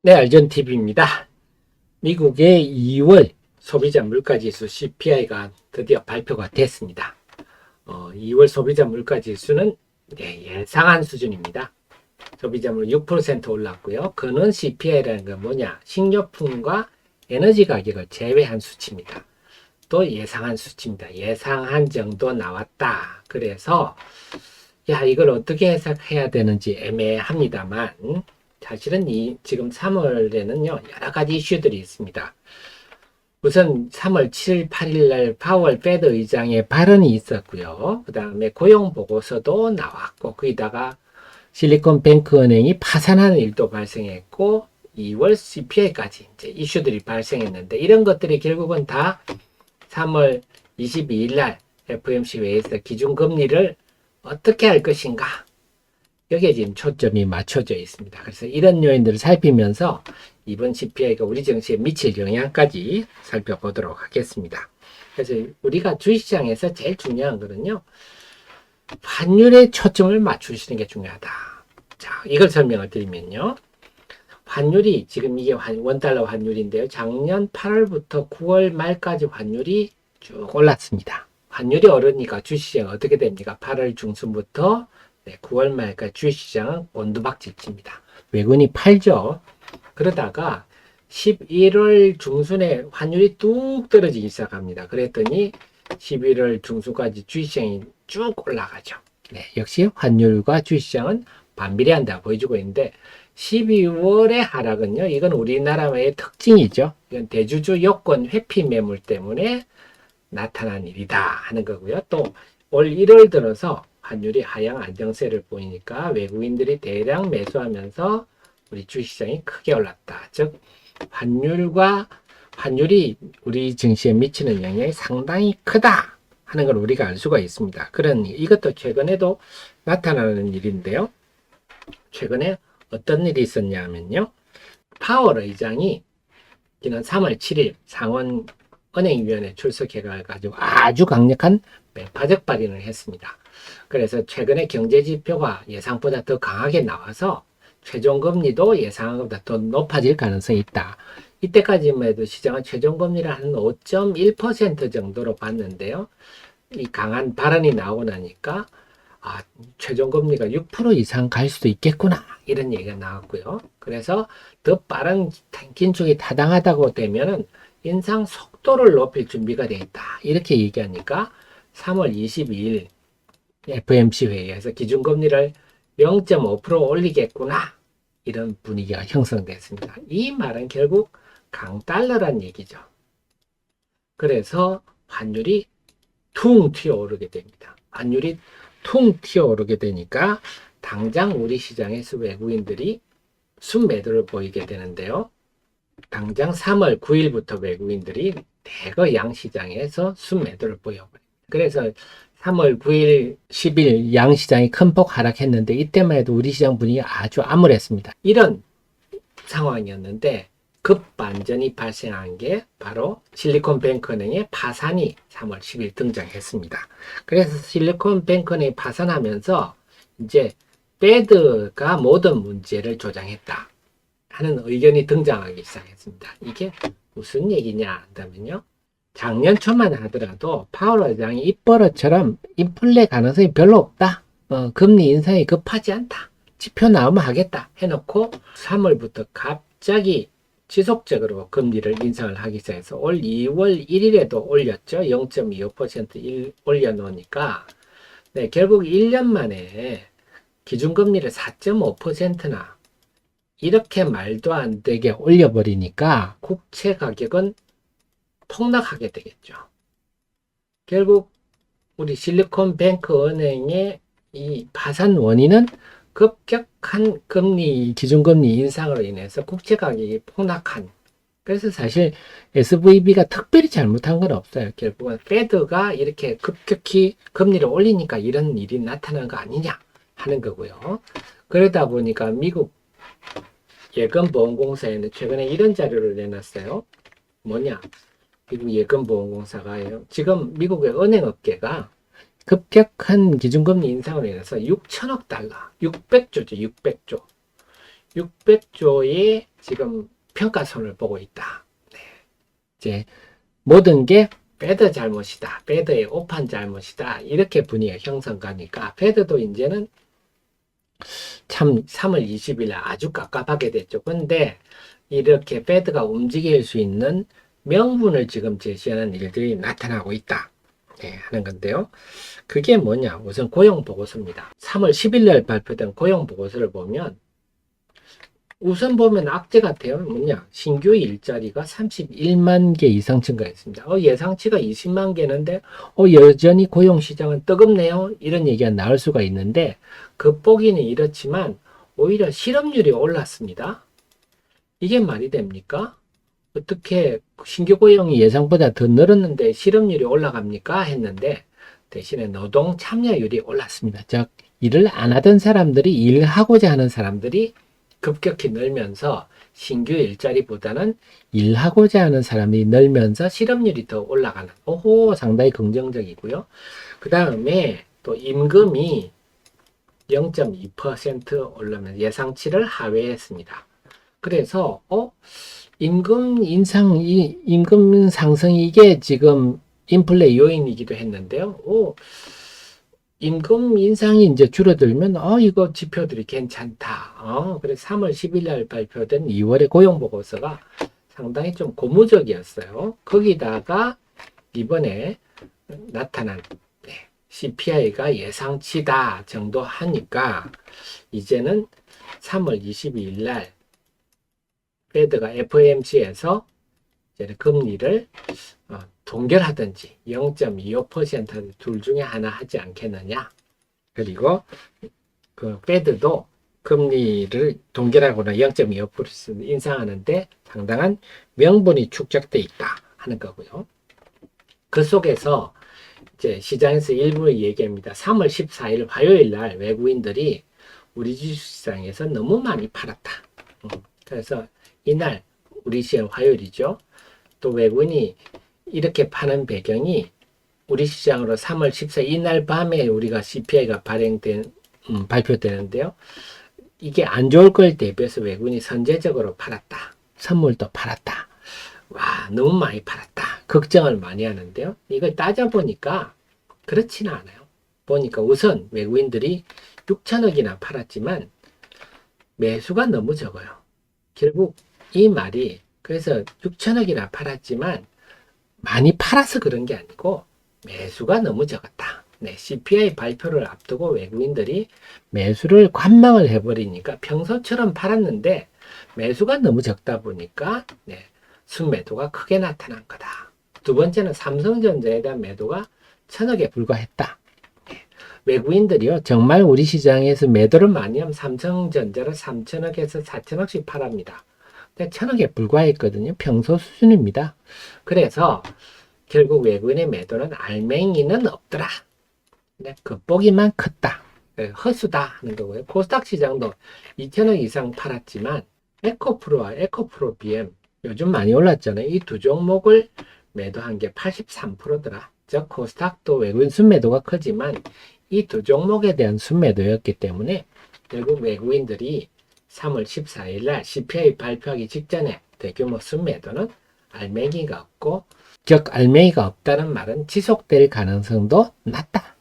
네, 알전TV입니다. 미국의 2월 소비자 물가지수 CPI가 드디어 발표가 됐습니다. 어, 2월 소비자 물가지수는 네, 예상한 수준입니다. 소비자물 6% 올랐고요. 그는 CPI라는 건 뭐냐? 식료품과 에너지 가격을 제외한 수치입니다. 또 예상한 수치입니다. 예상한 정도 나왔다. 그래서 야 이걸 어떻게 해석해야 되는지 애매합니다만 사실은 이 지금 3월에는요 여러 가지 이슈들이 있습니다. 우선 3월 7일, 8일 날 파월 페드 의장의 발언이 있었고요. 그 다음에 고용 보고서도 나왔고 거기다가 실리콘뱅크 은행이 파산하는 일도 발생했고 2월 CPI까지 이제 이슈들이 발생했는데 이런 것들이 결국은 다 3월 22일 날 FMC 회의에서 기준금리를 어떻게 할 것인가 여기에 지금 초점이 맞춰져 있습니다. 그래서 이런 요인들을 살피면서 이번 CPI가 우리 증시에 미칠 영향까지 살펴보도록 하겠습니다. 그래서 우리가 주식시장에서 제일 중요한 거는요. 환율에 초점을 맞추시는 게 중요하다. 자, 이걸 설명을 드리면요. 환율이 지금 이게 환- 원달러 환율인데요. 작년 8월부터 9월 말까지 환율이 쭉 올랐습니다. 환율이 오르니까 주식시장 어떻게 됩니까? 8월 중순부터 네, 9월 말까지 주식시장은 곤두박질칩니다. 외국인이 팔죠. 그러다가 11월 중순에 환율이 뚝 떨어지기 시작합니다. 그랬더니 11월 중순까지 주식시장이 쭉 올라가죠. 네, 역시 환율과 주식시장은 반비례한다 보여주고 있는데 12월의 하락은요. 이건 우리나라의 특징이죠. 이건 대주주 요건 회피 매물 때문에 나타난 일이다 하는 거고요. 또 올 1월 들어서 환율이 하향 안정세를 보이니까 외국인들이 대량 매수하면서 우리 주식시장이 크게 올랐다. 즉 환율과 환율이 우리 증시에 미치는 영향이 상당히 크다 하는 걸 우리가 알 수가 있습니다. 그런 이것도 최근에도 나타나는 일인데요. 최근에 어떤 일이 있었냐면요. 파월 의장이 지난 3월 7일 상원 은행위원회 출석해가지고 아주 강력한 매파적 발언을 했습니다. 그래서 최근에 경제 지표가 예상보다 더 강하게 나와서 최종 금리도 예상한 것보다 더 높아질 가능성이 있다. 이때까지만 해도 시장은 최종 금리를 한 5.1% 정도로 봤는데요. 이 강한 발언이 나오고 나니까 아, 최종 금리가 6% 이상 갈 수도 있겠구나. 이런 얘기가 나왔고요. 그래서 더 빠른 긴축이 타당하다고 되면은 인상 속도를 높일 준비가 되어 있다. 이렇게 얘기하니까 3월 22일 FMC 회의에서 기준금리를 0.5% 올리겠구나. 이런 분위기가 형성됐습니다. 이 말은 결국 강달러란 얘기죠. 그래서 환율이 퉁 튀어오르게 됩니다. 환율이 퉁 튀어오르게 되니까 당장 우리 시장에서 외국인들이 순매도를 보이게 되는데요. 당장 3월 9일부터 외국인들이 대거 양시장에서 순매도를 보여버립니다. 그래서 3월 9일, 10일 양시장이 큰 폭 하락했는데 이때만 해도 우리 시장 분위기가 아주 암울했습니다. 이런 상황이었는데 급반전이 발생한 게 바로 실리콘뱅크은행의 파산이 3월 10일 등장했습니다. 그래서 실리콘뱅크은행이 파산하면서 이제 배드가 모든 문제를 조장했다 하는 의견이 등장하기 시작했습니다. 이게 무슨 얘기냐 한다면요. 작년 초만 하더라도 파월 의장이 입버릇처럼 인플레 가능성이 별로 없다. 어, 금리 인상이 급하지 않다. 지표 나오면 하겠다 해놓고 3월부터 갑자기 지속적으로 금리를 인상을 하기 시작해서 올 2월 1일에도 올렸죠. 0.25% 올려놓으니까 네, 결국 1년 만에 기준금리를 4.5%나 이렇게 말도 안 되게 올려버리니까 국채 가격은 폭락하게 되겠죠. 결국 우리 실리콘뱅크 은행의 이 파산 원인은 급격한 금리 기준금리 인상으로 인해서 국채 가격이 폭락한. 그래서 사실 SVB가 특별히 잘못한 건 없어요. 결국은 페드가 이렇게 급격히 금리를 올리니까 이런 일이 나타나는 거 아니냐 하는 거고요. 그러다 보니까 미국 예금보험공사에는 최근에 이런 자료를 내놨어요. 뭐냐? 미국 예금보험공사가요. 지금 미국의 은행업계가 급격한 기준금리 인상으로 인해서 6천억 달러, 600조죠, 600조. 600조의 지금 평가손을 보고 있다. 네. 이제 모든 게 패드 잘못이다. 패드의 오판 잘못이다. 이렇게 분위기가 형성가니까 패드도 이제는 참 3월 20일 아주 깝깝하게 됐죠. 근데 이렇게 패드가 움직일 수 있는 명분을 지금 제시하는 일들이 나타나고 있다. 네, 하는 건데요. 그게 뭐냐? 우선 고용 보고서입니다. 3월 10일 날 발표된 고용 보고서를 보면 우선 보면 악재 같아요. 뭐냐? 신규 일자리가 31만 개 이상 증가했습니다. 어, 예상치가 20만 개는데, 어, 여전히 고용 시장은 뜨겁네요. 이런 얘기가 나올 수가 있는데, 겉보기는 이렇지만, 오히려 실업률이 올랐습니다. 이게 말이 됩니까? 어떻게 신규 고용이 예상보다 더 늘었는데 실업률이 올라갑니까? 했는데, 대신에 노동 참여율이 올랐습니다. 즉, 일을 안 하던 사람들이 일하고자 하는 사람들이 급격히 늘면서 신규 일자리보다는 일하고자 하는 사람이 늘면서 실업률이 더 올라가는. 오호, 상당히 긍정적이고요. 그 다음에 또 임금이 0.2% 올라면 예상치를 하회했습니다. 그래서 어 임금 인상 이 임금 상승 이게 지금 인플레 요인이기도 했는데요. 오 임금 인상이 이제 줄어들면 어 이거 지표들이 괜찮다. 어 그래서 3월 10일 날 발표된 2월의 고용 보고서가 상당히 좀 고무적이었어요. 거기다가 이번에 나타난 네, CPI가 예상치다 정도 하니까 이제는 3월 22일 날 페드가 FOMC에서 금리를 어, 동결하든지 0.25%둘 중에 하나 하지 않겠느냐. 그리고 그 페드도 금리를 동결하거나 0.25% 인상하는데 상당한 명분이 축적돼 있다 하는 거고요. 그 속에서 이제 시장에서 일부 얘기합니다. 3월 14일 화요일 날 외국인들이 우리 주식시장에서 너무 많이 팔았다. 음, 그래서 이날 우리 시장 화요일이죠. 또 외국인이 이렇게 파는 배경이 우리 시장으로 3월 14일 이날 밤에 우리가 CPI가 발행된 음, 발표되는데요. 이게 안 좋을 걸 대비해서 외국인이 선제적으로 팔았다. 선물도 팔았다. 와, 너무 많이 팔았다. 걱정을 많이 하는데요. 이걸 따져보니까 그렇지는 않아요. 보니까 우선 외국인들이 6천억이나 팔았지만 매수가 너무 적어요. 결국 이 말이 그래서 6천억이나 팔았지만 많이 팔아서 그런 게 아니고 매수가 너무 적었다. 네, CPI 발표를 앞두고 외국인들이 매수를 관망을 해버리니까 평소처럼 팔았는데 매수가 너무 적다 보니까 네, 순매도가 크게 나타난 거다. 두 번째는 삼성전자에 대한 매도가 천억에 불과했다. 네, 외국인들이요 정말 우리 시장에서 매도를 많이 하면 삼성전자를 3천억에서 4천억씩 팔합니다. 근데 천억에 불과했거든요. 평소 수준입니다. 그래서 결국 외국인의 매도는 알맹이는 없더라. 겉보기만 컸다. 네, 허수다 하는 거고요. 코스닥 시장도 2천억 이상 팔았지만 에코프로와 에코프로 BM 요즘 많이 올랐잖아요. 이 두 종목을 매도한 게 83%더라. 즉 코스닥도 외국인 순매도가 크지만 이 두 종목에 대한 순매도였기 때문에 결국 외국인들이 3월 14일 날 CPI 발표하기 직전에 대규모 순매도는 알맹이가 없고 즉 알맹이가 없다는 말은 지속될 가능성도 낮다.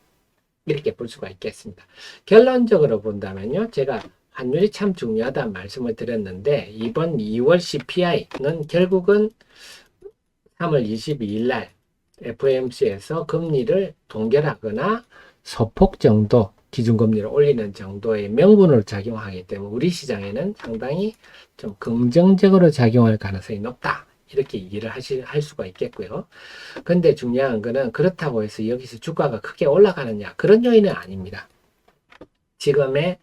이렇게 볼 수가 있겠습니다. 결론적으로 본다면요. 제가 환율이 참 중요하다는 말씀을 드렸는데 이번 2월 CPI는 결국은 3월 22일 날 FOMC에서 금리를 동결하거나 소폭 정도 기준금리를 올리는 정도의 명분으로 작용하기 때문에 우리 시장에는 상당히 좀 긍정적으로 작용할 가능성이 높다. 이렇게 얘기를 하실, 할 수가 있겠고요. 근데 중요한 거는 그렇다고 해서 여기서 주가가 크게 올라가느냐. 그런 요인은 아닙니다. 지금의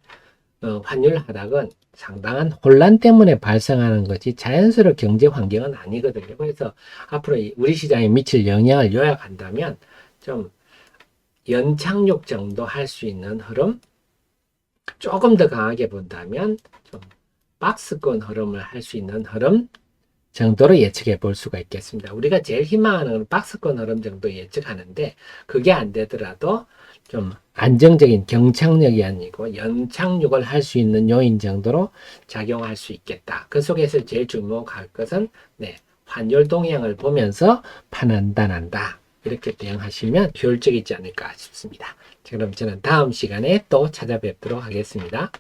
어, 환율 하락은 상당한 혼란 때문에 발생하는 거지 자연스러운 경제 환경은 아니거든요. 그래서 앞으로 이 우리 시장에 미칠 영향을 요약한다면 좀 연착륙 정도 할 수 있는 흐름, 조금 더 강하게 본다면 좀 박스권 흐름을 할 수 있는 흐름 정도로 예측해 볼 수가 있겠습니다. 우리가 제일 희망하는 건 박스권 흐름 정도 예측하는데 그게 안 되더라도 좀 안정적인 경착력이 아니고 연착륙을 할 수 있는 요인 정도로 작용할 수 있겠다. 그 속에서 제일 주목할 것은 네, 환율 동향을 보면서 판단한다. 이렇게 대응하시면 효율적이지 않을까 싶습니다. 자, 그럼 저는 다음 시간에 또 찾아뵙도록 하겠습니다.